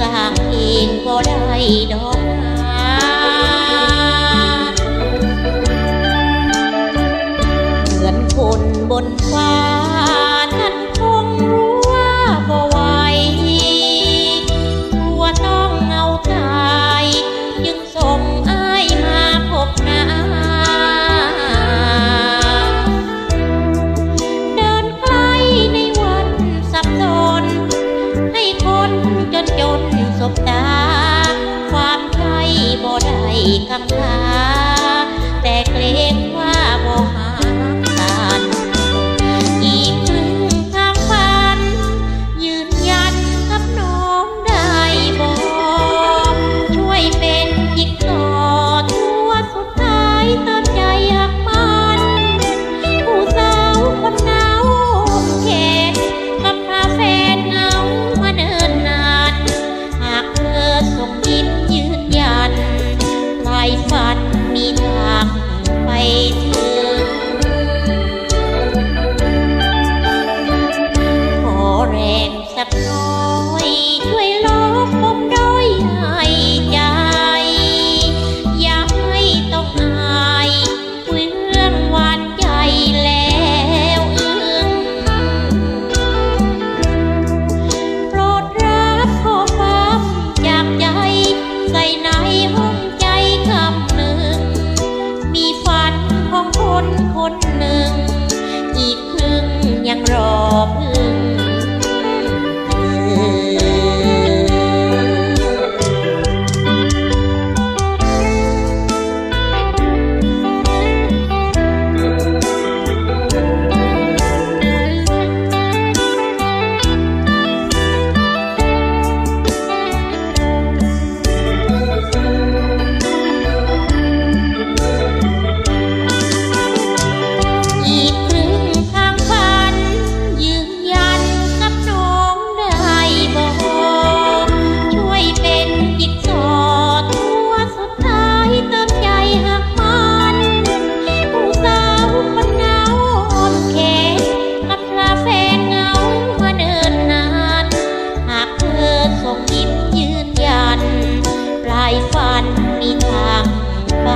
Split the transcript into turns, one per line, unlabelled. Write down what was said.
สร้างเองก็ได้ดอกเหมือนคนบนฟ้า กำพาแต่เกรง ไก่นหุ้มใจคำหนึ่ง มีฝันของคนคนหนึ่ง อีกครึ่งยังรอพึ่ง คงยิ้มยืนยัน ปลายฝันมีทางไป